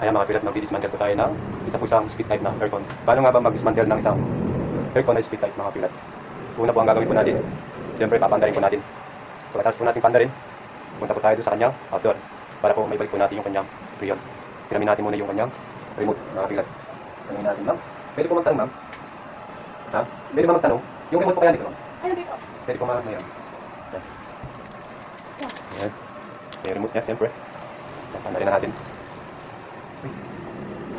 Ayan mga pilat, magdi-dismantle po tayo ng isa po isang speed type na aircon. Paano nga ba mag-dismantle ng isang aircon na speed type mga pilat? Una po ang gagawin po natin, siyempre papandarin po natin. Pagkatapos po natin pandarin, punta po tayo doon sa kanyang outdoor para po may balik po natin yung kanyang preon. Pinamin natin muna yung kanyang remote mga pilat. Pinamin natin ma'am. Pwede po magtanong ma'am. Ha? Pwede ba magtanong? Yung remote po kaya dito ma'am? Ano dito? Pwede po ma'am mayroon. Yan. Yan. May remote niya, siyempre. Pandarin na natin.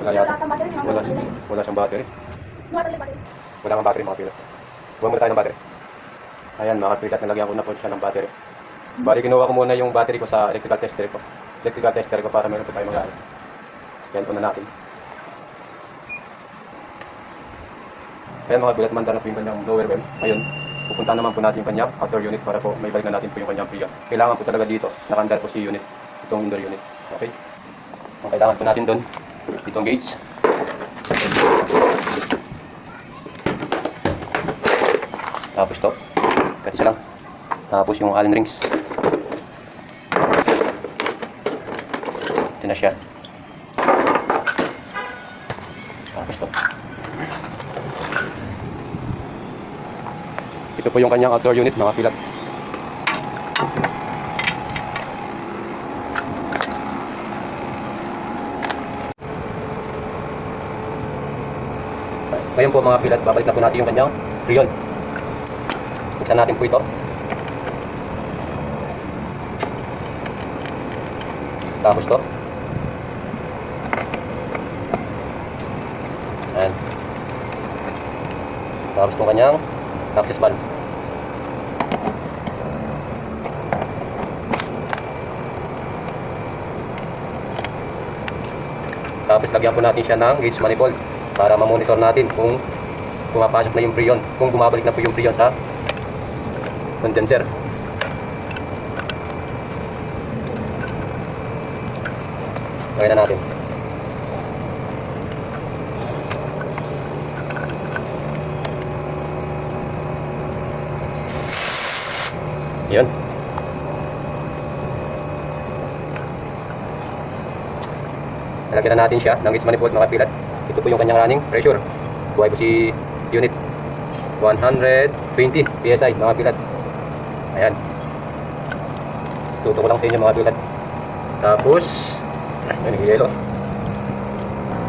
Wala yata. Wala mga Wala, siyang battery. Wala kang battery mga pilat. Kuha muna tayo ng battery. Ayan mga pilat, nalagyan ko na po siya ng battery. Bali, kinuha ko muna yung battery ko sa electrical tester ko. Electrical tester ko para meron po tayo mag Yan po na natin. Ayan mga pilat, mandar na po yung kanyang blower well. Ngayon, pupunta naman po natin yung kanyang outdoor unit para po may balik na natin po yung kanyang priya. Kailangan po talaga dito, nakandar po si unit. Itong indoor unit. Okay? Ang kailangan po natin doon, itong gauge. Tapos to. Isa lang. Tapos yung allen rings. Ito na siya. Tapos to. Ito po yung kanyang outdoor unit, mga pilat. Ngayon po mga pilat, babalik na po natin yung kanyang prion. Buksan natin po ito. Tapos to. Ayan. Tapos itong kanyang access valve. Tapos lagyan po natin siya ng gauge manifold para ma-monitor natin kung pumapasok na yung prion, kung bumabalik na po yung prion sa condenser. Lagyan na natin. Yun. Nalagyan na natin siya ng gauge manifold mga pilat. Ito po yung kanyang running pressure. Buhay po si unit 120 PSI mga pilat. Ayan. Tuto ko lang sa inyo mga pilat. Tapos, ayun yung yellow.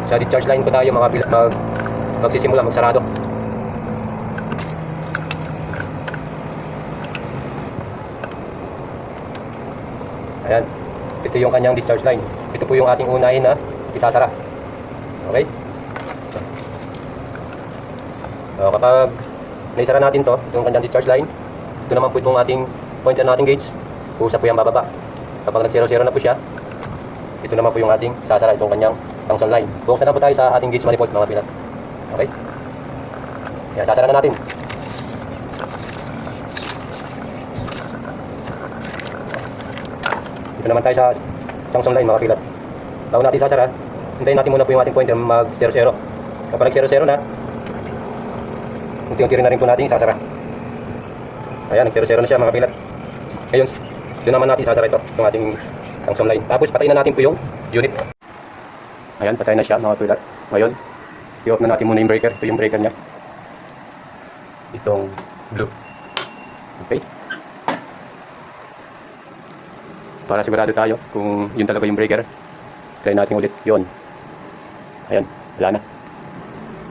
Sa discharge line po tayo mga pilat mag magsisimula magsarado. Ayan. Ito yung kanyang discharge line. Ito po yung ating unahin na isasara. Okay? So, kapag naisara natin to, itong kanyang discharge line, ito naman po itong ating pointer nating gauge. Pusa po yung bababa. Kapag nag-0-0 na po siya, ito naman po yung ating sasara itong kanyang tungsten line. Buksan na po tayo sa ating gauge manifold mga pinat. Okay? Yan, sasara na natin. Dito naman tayo sa tungsten line mga pilat. Bago natin sasara, hintayin natin muna po yung ating pointer mag 0-0. Kapag nag 0-0 na, unti-unti rin na rin po natin sasara. Ayan, nag 0-0 na siya mga pilat. Ngayon, doon naman natin sasara ito, itong ating tungsten line. Tapos patayin na natin po yung unit. Ayan, patay na siya mga pilat. Ngayon, i-off na natin muna yung breaker. Ito yung breaker niya. Itong blue. Okay. Para sigurado tayo kung yun talaga yung breaker. Try natin ulit. Yun. Ayan. Wala na.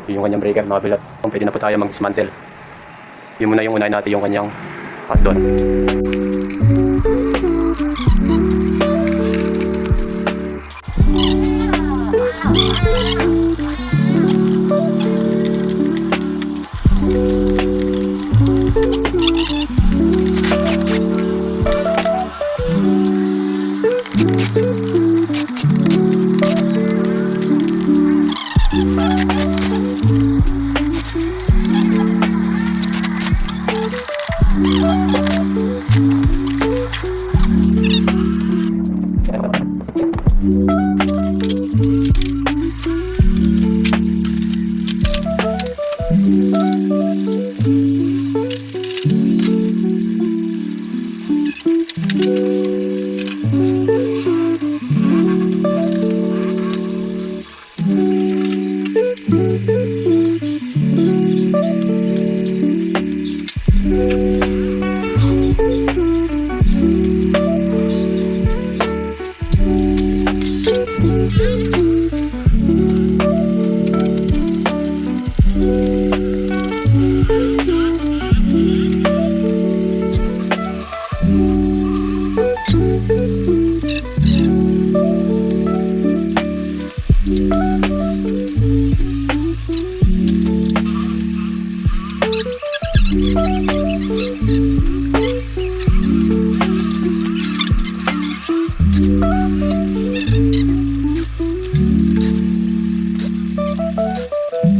Yun yung kanyang breaker mga. Kung pwede na po tayo mag-dismantle. Yun muna yung unahin natin yung kanyang pass doon.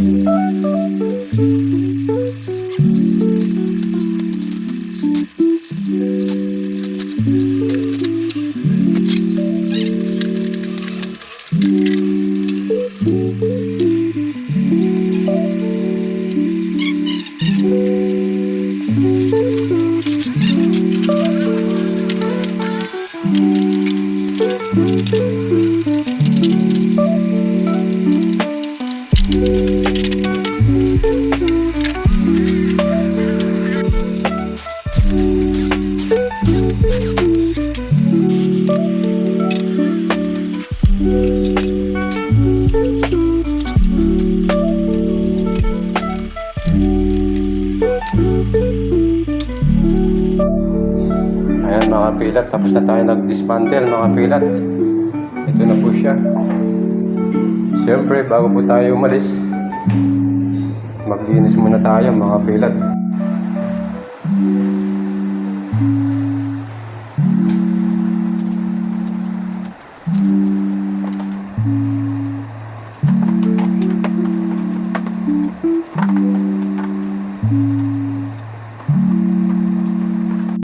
Bye. Ayan mga pilat, tapos na tayo nag-dismantle mga pilat. Ito na po siya. Siyempre, bago po tayo umalis, maglinis muna tayo mga pilat.